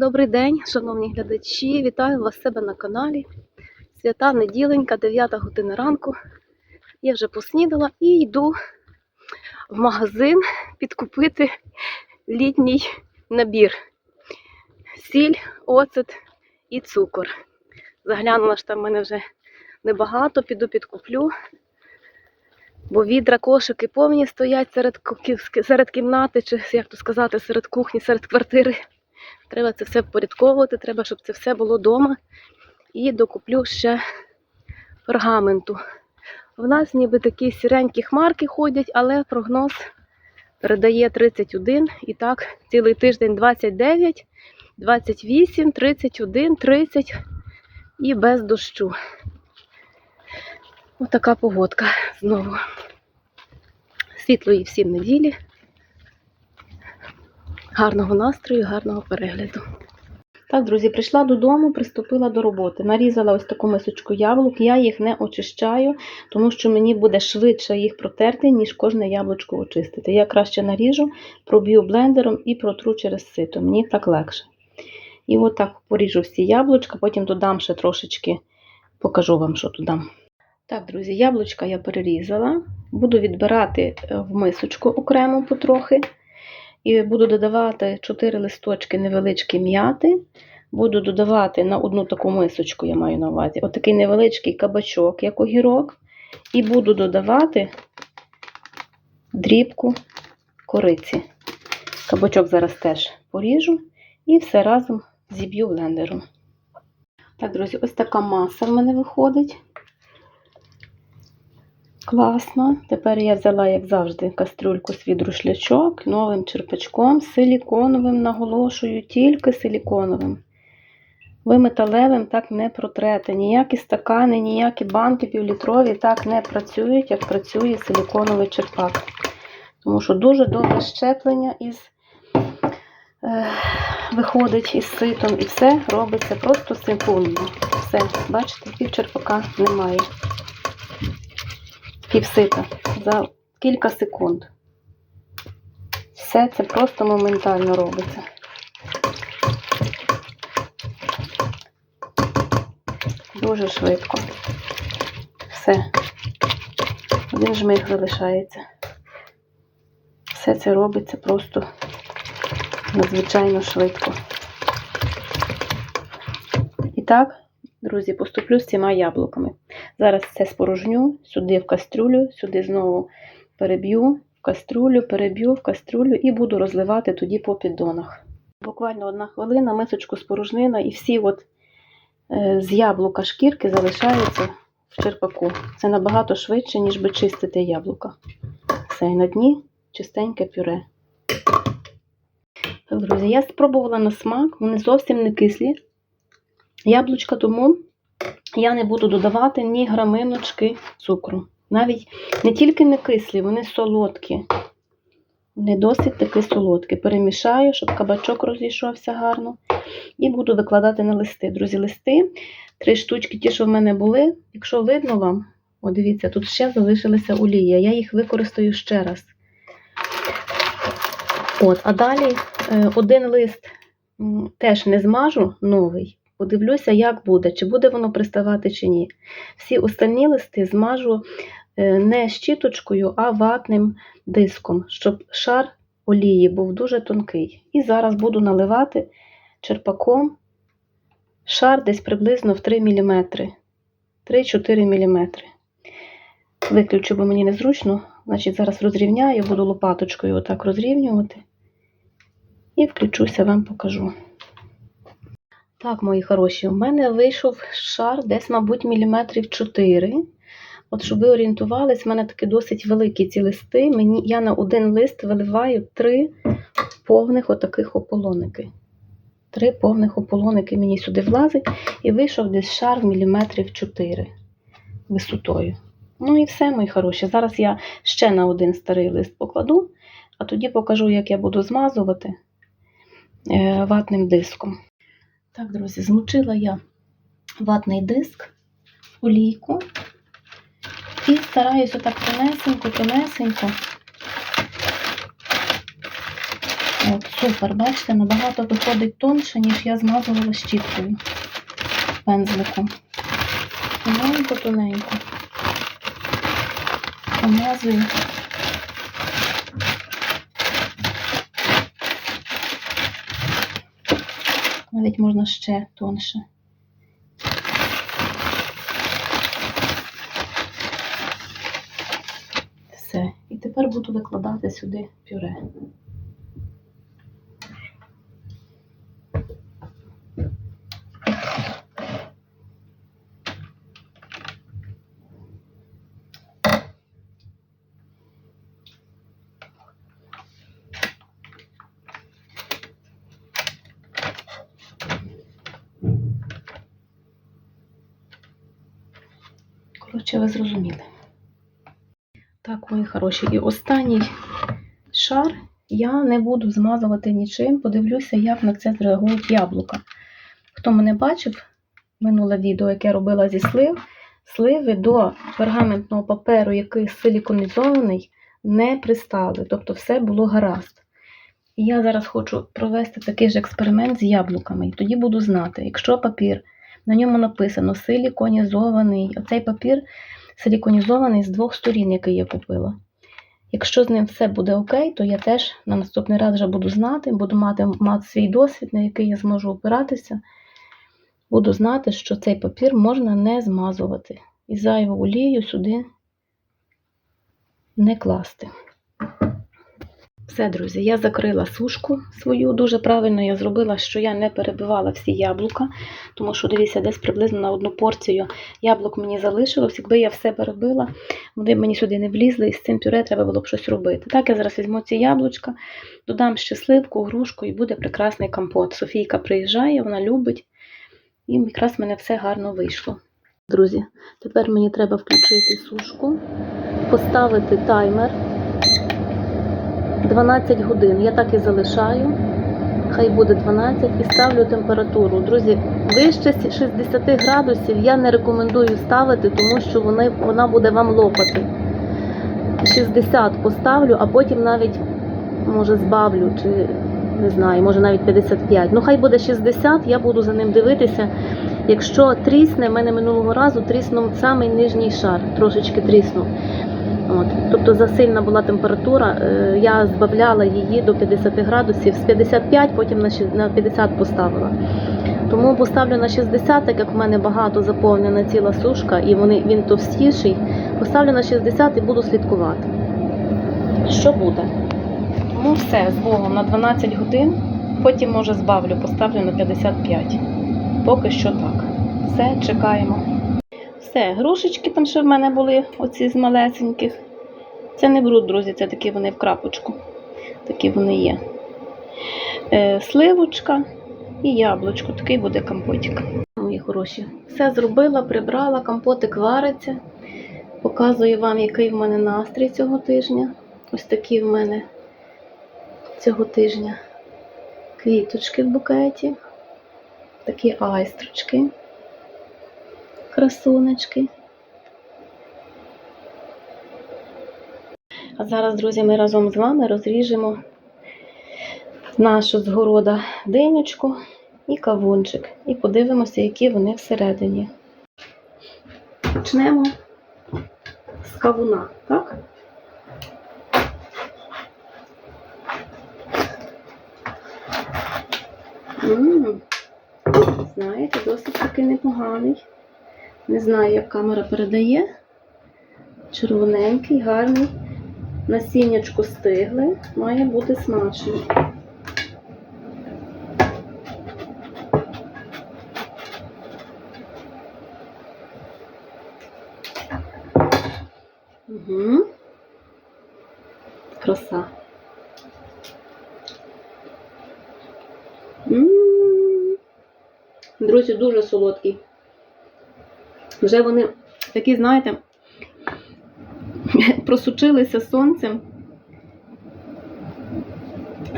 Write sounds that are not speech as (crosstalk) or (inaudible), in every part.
Добрий день, шановні глядачі. Вітаю вас себе на каналі. Свята неділенька, 9 година ранку. Я вже поснідала і йду в магазин підкупити літній набір: сіль, оцет і цукор. Заглянула що там в мене вже небагато, піду підкуплю. Бо відра, кошики повні стоять серед, серед кімнати, чи як то сказати, серед кухні, серед квартири. Треба це все впорядковувати, треба, щоб це все було вдома. І докуплю ще пергаменту. В нас ніби такі сіренькі хмарки ходять, але прогноз передає 31. І так, цілий тиждень 29, 28, 31, 30 і без дощу. Отака погодка знову. Світлої всім неділі. Гарного настрою, гарного перегляду. Так, друзі, прийшла додому, приступила до роботи. Нарізала ось таку мисочку яблук. Я їх не очищаю, тому що мені буде швидше їх протерти, ніж кожне яблучко очистити. Я краще наріжу, проб'ю блендером і протру через сито. Мені так легше. І от так поріжу всі яблучка, потім додам ще трошечки, покажу вам, що додам. Так, друзі, яблучка я перерізала. Буду відбирати е, в мисочку окремо потрохи. І буду додавати 4 листочки невеличкі м'яти. Буду додавати на одну таку мисочку, я маю на увазі, отакий невеличкий кабачок, як огірок. І буду додавати дрібку кориці. Кабачок зараз теж поріжу і все разом зіб'ю блендером. Так, друзі, ось така маса в мене виходить. Класно. Тепер я взяла, як завжди, кастрюльку свій друшлячок новим черпачком, силіконовим, наголошую, тільки силіконовим. Ви металевим так не протрете. Ніякі стакани, ніякі банки півлітрові так не працюють, як працює силіконовий черпак. Тому що дуже добре щеплення із, е, виходить із ситом, і все робиться просто секундно. Все, бачите, пів черпака немає півсита за кілька секунд. Все це просто моментально робиться. Дуже швидко. Все. Один жмих залишається. Все це робиться просто надзвичайно швидко. І так, друзі, поступлю з цими яблуками. Зараз це спорожню, сюди в кастрюлю, сюди знову переб'ю, в кастрюлю, переб'ю, в кастрюлю і буду розливати тоді по піддонах. Буквально одна хвилина, мисочку спорожнина і всі от е, з яблука шкірки залишаються в черпаку. Це набагато швидше, ніж би чистити яблука. Все, і на дні чистеньке пюре. Друзі, я спробувала на смак, вони зовсім не кислі. Яблучка тому я не буду додавати ні граминочки цукру. Навіть не тільки не кислі, вони солодкі. Вони досить таки солодкі. Перемішаю, щоб кабачок розійшовся гарно. І буду викладати на листи. Друзі, листи. Три штучки, ті, що в мене були. Якщо видно вам, о, дивіться, тут ще залишилася олія. Я їх використаю ще раз. От, А далі е, один лист теж не змажу новий. Подивлюся, як буде, чи буде воно приставати, чи ні. Всі останні листи змажу е, не щіточкою, а ватним диском, щоб шар олії був дуже тонкий. І зараз буду наливати черпаком шар десь приблизно в 3 мм. 3-4 мм. Виключу, бо мені незручно. Значить, зараз розрівняю, буду лопаточкою отак розрівнювати. І включуся, вам покажу. Так, мої хороші, у мене вийшов шар десь, мабуть, міліметрів 4. От, щоб ви орієнтувались, в мене такі досить великі ці листи. Мені, я на один лист виливаю три повних отаких ополоники. Три повних ополоники мені сюди влазить, і вийшов десь шар в міліметрів 4 висотою. Ну і все, мої хороші. Зараз я ще на один старий лист покладу, а тоді покажу, як я буду змазувати е, ватним диском. Так, друзі, змочила я ватний диск, олійку і стараюся так тонесенько, тонесенько От, супер, бачите, набагато виходить тонше, ніж я змазувала щіткою пензликом. Тоненько, тоненько. Навіть можна ще тонше. Все. І тепер буду викладати сюди пюре. Коротше, ви зрозуміли. Так, мої хороші. І останній шар я не буду змазувати нічим. Подивлюся, як на це зреагують яблука. Хто мене бачив, минуле відео, яке я робила зі слив, сливи до пергаментного паперу, який силіконізований, не пристали. Тобто все було гаразд. І я зараз хочу провести такий ж експеримент з яблуками. І тоді буду знати, якщо папір, на ньому написано силіконізований, оцей папір силіконізований з двох сторін, який я купила. Якщо з ним все буде окей, то я теж на наступний раз вже буду знати, буду мати, мати свій досвід, на який я зможу опиратися. Буду знати, що цей папір можна не змазувати. І зайву олію сюди не класти. Все, друзі, я закрила сушку свою. Дуже правильно я зробила, що я не перебивала всі яблука, тому що, дивіться, десь приблизно на одну порцію яблук мені залишилось. Якби я все перебила, вони мені сюди не влізли, і з цим пюре треба було б щось робити. Так, я зараз візьму ці яблучка, додам ще сливку, грушку і буде прекрасний компот. Софійка приїжджає, вона любить, і якраз в мене все гарно вийшло. Друзі, тепер мені треба включити сушку, поставити таймер. 12 годин. Я так і залишаю. Хай буде 12 і ставлю температуру. Друзі, вище 60 градусів я не рекомендую ставити, тому що вони, вона буде вам лопати. 60 поставлю, а потім навіть, може, збавлю, чи не знаю, може навіть 55. Ну, хай буде 60, я буду за ним дивитися. Якщо трісне, в мене минулого разу тріснув самий нижній шар, трошечки тріснув. От. Тобто засильна була температура, е, я збавляла її до 50 градусів, з 55 потім на на 50 поставила. Тому поставлю на 60, так як в мене багато заповнена ціла сушка і вони, він товстіший. Поставлю на 60 і буду слідкувати. Що буде? Тому все, з Богом на 12 годин, потім може збавлю, поставлю на 55. Поки що так. Все, чекаємо. Все, грушечки там ще в мене були, оці з малесеньких. Це не бруд, друзі, це такі вони в крапочку. Такі вони є. Е, сливочка і яблучко. Такий буде компотик. Мої хороші. Все зробила, прибрала, компотик вариться. Показую вам, який в мене настрій цього тижня. Ось такі в мене цього тижня квіточки в букеті. Такі айстрочки красунечки. А зараз, друзі, ми разом з вами розріжемо нашу згорода динючку і кавунчик. І подивимося, які вони всередині. Почнемо з кавуна, так? М, Знаєте, досить таки непоганий. Не знаю, як камера передає. Червоненький, гарний. Насіннячко стигле, має бути смачно. Угу. Краса. Друзі, дуже солодкий. Вже вони такі, знаєте, (laughs) просучилися сонцем.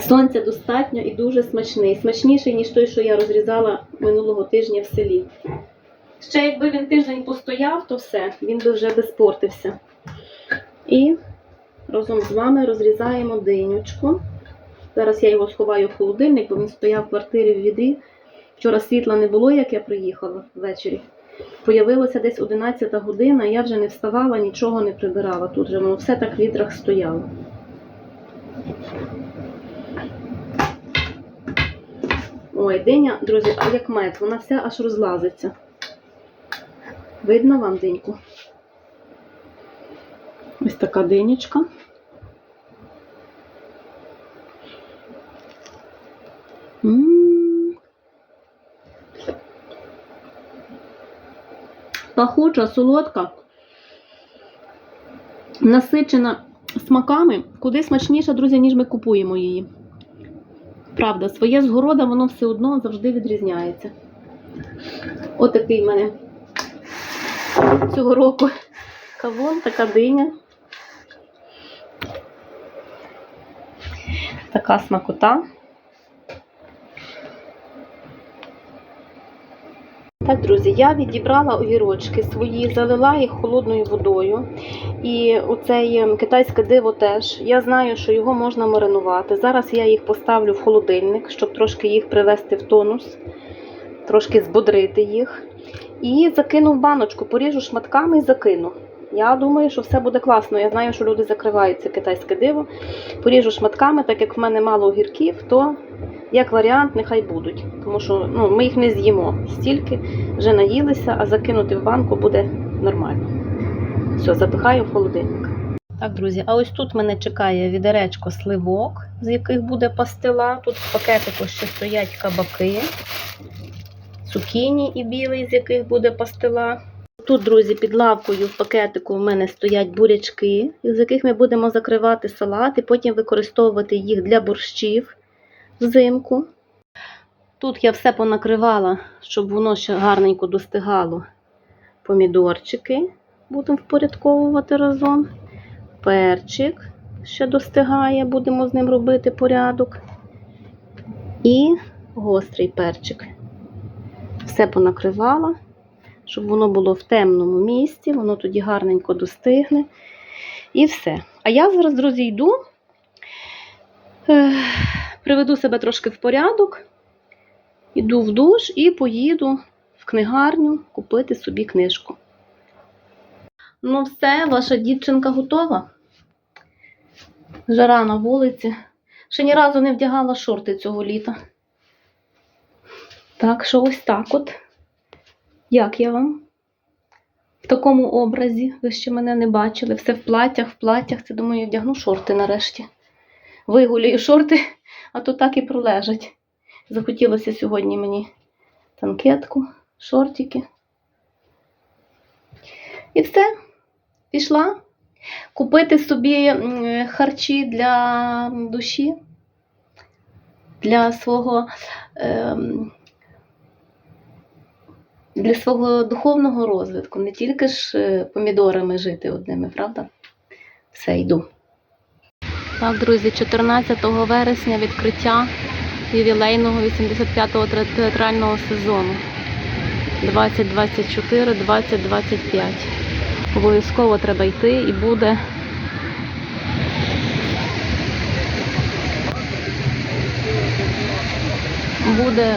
Сонця достатньо і дуже смачний. Смачніший, ніж той, що я розрізала минулого тижня в селі. Ще якби він тиждень постояв, то все, він би вже би спортився. І разом з вами розрізаємо динючку. Зараз я його сховаю в холодильник, бо він стояв в квартирі в відрі. Вчора світла не було, як я приїхала ввечері. Появилося десь 11 година, я вже не вставала, нічого не прибирала. Тут вже воно все так в відрах стояло. Ой, диня, друзі, а як мед, вона вся аж розлазиться. Видно вам диньку? Ось така динічка. М. Пахуча, солодка, насичена смаками, куди смачніша, друзі, ніж ми купуємо її. Правда, своє згорода, воно все одно завжди відрізняється. Отакий в мене цього року кавун, така диня. Така смакота. Так, друзі, я відібрала огірочки свої, залила їх холодною водою. І оцей ем, китайське диво теж. Я знаю, що його можна маринувати. Зараз я їх поставлю в холодильник, щоб трошки їх привести в тонус, трошки збодрити їх. І закину в баночку, поріжу шматками і закину. Я думаю, що все буде класно. Я знаю, що люди закривають це китайське диво. Поріжу шматками, так як в мене мало огірків, то як варіант, нехай будуть. Тому що ну, ми їх не з'їмо стільки, вже наїлися, а закинути в банку буде нормально. Все, запихаю в холодильник. Так, друзі, а ось тут мене чекає відеречко сливок, з яких буде пастила. Тут в пакетику ще стоять кабаки, цукіні і білий, з яких буде пастила. Тут, друзі, під лавкою в пакетику в мене стоять бурячки, з яких ми будемо закривати салат і потім використовувати їх для борщів взимку. Тут я все понакривала, щоб воно ще гарненько достигало. Помідорчики будемо впорядковувати разом. Перчик ще достигає, будемо з ним робити порядок. І гострий перчик. Все понакривала, щоб воно було в темному місці, воно тоді гарненько достигне. І все. А я зараз, друзі, йду. Ех, приведу себе трошки в порядок, іду в душ і поїду в книгарню купити собі книжку. Ну, все, ваша дівчинка готова. Жара на вулиці. Ще ні разу не вдягала шорти цього літа. Так що ось так от. Як я вам? В такому образі, ви ще мене не бачили. Все в платтях, в платтях. Це думаю, я вдягну шорти нарешті. Вигулюю шорти, а то так і пролежать. Захотілося сьогодні мені танкетку, шортики. І все, пішла купити собі харчі для душі, для свого, ем, для свого духовного розвитку, не тільки ж е, помідорами жити одними, правда? Все, йду. Так, друзі, 14 вересня відкриття ювілейного 85-го театрального сезону 2024-2025. Обов'язково треба йти і буде. Буде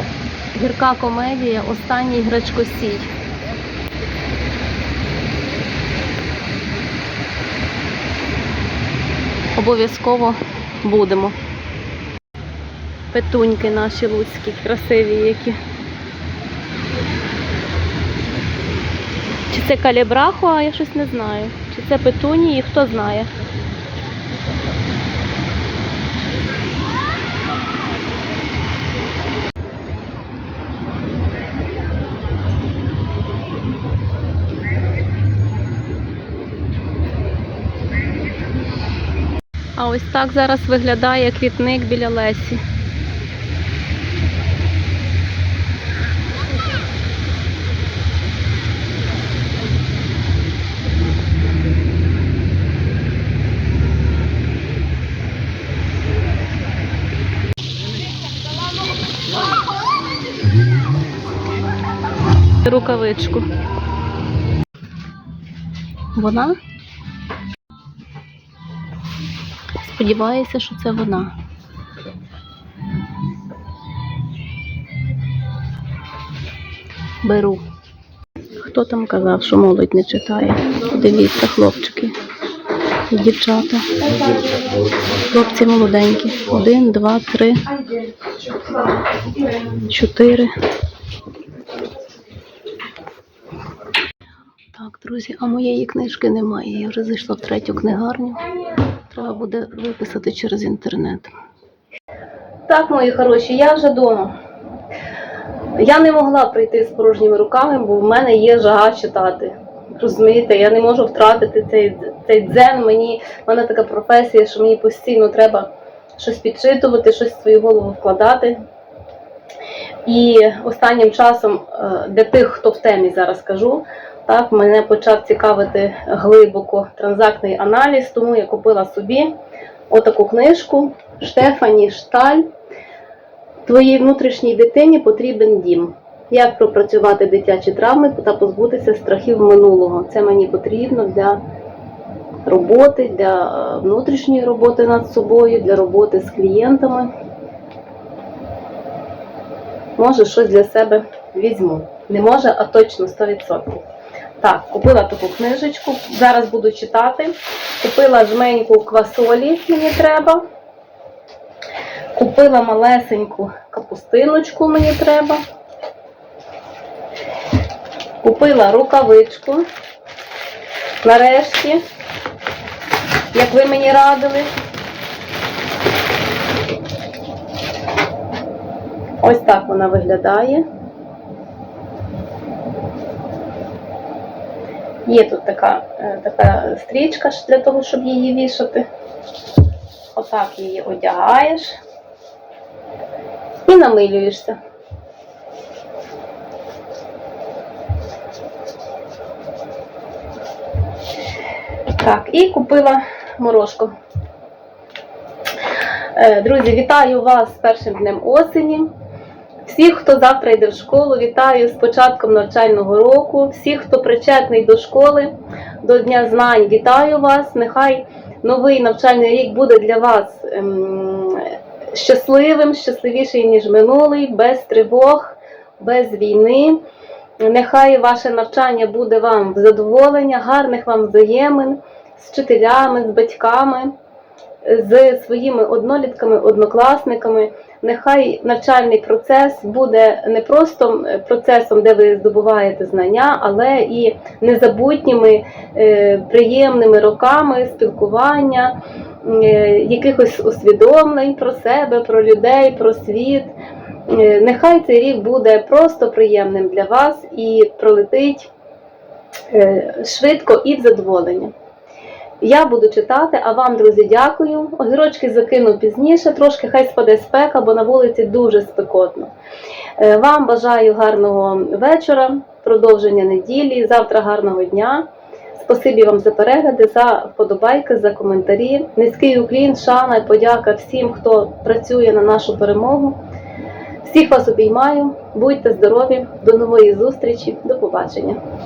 гірка комедія Останній гречкосій. Обов'язково будемо. Петуньки наші луцькі, красиві які. Чи це калібрахуа, я щось не знаю. Чи це петунії, хто знає. Ось так зараз виглядає квітник біля Лесі. Рукавичку. Вона? сподіваюся, що це вона. Беру. Хто там казав, що молодь не читає? Дивіться, хлопчики. Дівчата. Хлопці молоденькі. Один, два, три, чотири. Так, друзі, а моєї книжки немає. Я вже зайшла в третю книгарню. Треба буде виписати через інтернет. Так, мої хороші, я вже вдома. Я не могла прийти з порожніми руками, бо в мене є жага читати. Розумієте, я не можу втратити цей, цей дзен. Мені в мене така професія, що мені постійно треба щось підчитувати, щось в свою голову вкладати. І останнім часом е, для тих, хто в темі зараз кажу, так, мене почав цікавити глибоко транзактний аналіз, тому я купила собі отаку книжку Штефані Шталь. Твоїй внутрішній дитині потрібен дім. Як пропрацювати дитячі травми та позбутися страхів минулого. Це мені потрібно для роботи, для е, внутрішньої роботи над собою, для роботи з клієнтами. Може, щось для себе візьму. Не може, а точно 100%. Так, купила таку книжечку. Зараз буду читати. Купила жменьку квасолі, мені треба. Купила малесеньку капустиночку, мені треба. Купила рукавичку. Нарешті, як ви мені радили. Ось так вона виглядає. Є тут така, е, така стрічка для того, щоб її вішати. Отак її одягаєш і намилюєшся. Так, і купила морожку. Е, Друзі, вітаю вас з першим днем осені. Всіх, хто завтра йде в школу, вітаю з початком навчального року. Всіх, хто причетний до школи, до Дня знань, вітаю вас. Нехай новий навчальний рік буде для вас ем, щасливим, щасливіший, ніж минулий, без тривог, без війни. Нехай ваше навчання буде вам в задоволення, гарних вам взаємин з вчителями, з батьками, з своїми однолітками, однокласниками. Нехай навчальний процес буде не просто процесом, де ви здобуваєте знання, але і незабутніми, е, приємними роками спілкування, е, якихось усвідомлень про себе, про людей, про світ. Е, Нехай цей рік буде просто приємним для вас і пролетить е, швидко і в задоволення. Я буду читати, а вам, друзі, дякую. Огірочки закину пізніше, трошки хай спаде спека, бо на вулиці дуже спекотно. Е, Вам бажаю гарного вечора, продовження неділі, завтра гарного дня. Спасибі вам за перегляди, за вподобайки, за коментарі. Низький уклін, шана і подяка всім, хто працює на нашу перемогу. Всіх вас обіймаю, будьте здорові, до нової зустрічі, до побачення.